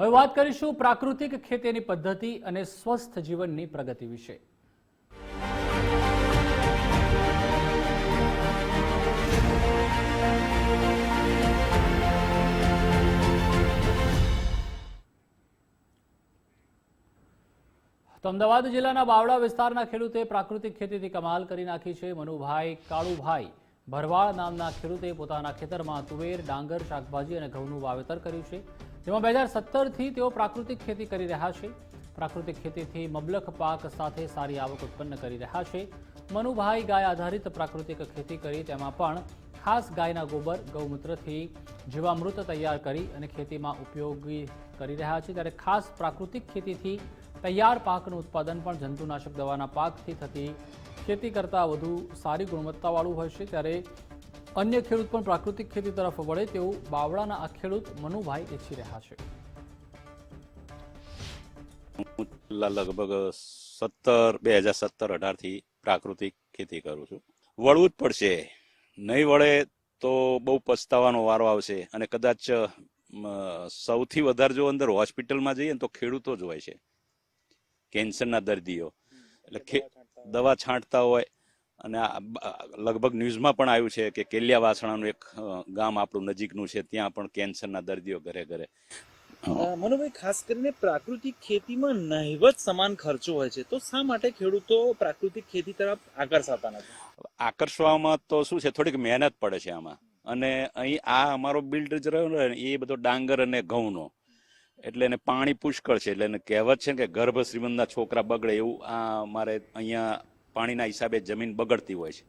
હવે વાત કરીશું પ્રાકૃતિક ખેતીની પદ્ધતિ અને સ્વસ્થ જીવનની પ્રગતિ વિશે. તો અમદાવાદ જિલ્લાના બાવળા વિસ્તારના ખેડૂતે પ્રાકૃતિક ખેતીથી કમાલ કરી નાખી છે. મનુભાઈ, કાળુભાઈ ભરવાડ નામના ખેડૂતે પોતાના ખેતરમાં તુવેર, ડાંગર, શાકભાજી અને ઘઉંનું વાવેતર કર્યું છે. જેમાં બે હજાર સત્તરથી તેઓ પ્રાકૃતિક ખેતી કરી રહ્યા છે. પ્રાકૃતિક ખેતીથી મબલખ પાક સાથે સારી આવક ઉત્પન્ન કરી રહ્યા છે. મનુભાઈ ગાય આધારિત પ્રાકૃતિક ખેતી કરી તેમાં પણ ખાસ ગાયના ગોબર ગૌમૂત્રથી જીવામૃત તૈયાર કરી અને ખેતીમાં ઉપયોગી કરી રહ્યા છે. ત્યારે ખાસ પ્રાકૃતિક ખેતીથી તૈયાર પાકનું ઉત્પાદન પણ જંતુનાશક દવાના પાકથી થતી ખેતી કરતાં વધુ સારી ગુણવત્તાવાળું હોય છે. ત્યારે અન્ય ખેડૂત પણ પ્રાકૃતિક ખેતી તરફ વળે તેવું બાવળાના આ ખેડૂત મનુભાઈ ઈચ્છી રહ્યા છે. છેલ્લા લગભગ સત્તર, બે હજાર સત્તર અઢારથી પ્રાકૃતિક ખેતી કરું છું. વળવું જ પડશે. નહીં વળે તો બહુ પસ્તાવાનો વારો આવશે. અને કદાચ સૌથી વધારે જો અંદર હોસ્પિટલમાં જઈએ તો ખેડૂતો જ હોય છે. કેન્સરના દર્દીઓ. એટલે દવા છાંટતા હોય. અને લગભગ ન્યૂઝમાં પણ આવ્યું છે કે કેલિયા વાસણાનું એક ગામ આપણું નજીકનું છે. ત્યાં પણ કેન્સરના દર્દીઓ ઘરે ઘરે. મનુભાઈ ખાસ કરીને પ્રાકૃતિક ખેતીમાં નહિવત સમાન ખર્ચો હોય છે તો શા માટે ખેડૂતો પ્રાકૃતિક ખેતી તરફ આકર્ષાતા નથી? આકર્ષવામાં તો શું છે થોડીક મહેનત પડે છે આમાં. અને અહીં આ અમારો બિલ્ડ જ રહ્યો ને એ બધો ડાંગર અને ઘઉંનો. એટલે એને પાણી પુષ્કળ છે એટલે એને કહેવત છે કે ગર્ભ શ્રીમંતના છોકરા બગડે એવું આ મારે અહીંયા પાણીના હિસાબે જમીન બગડતી હોય છે.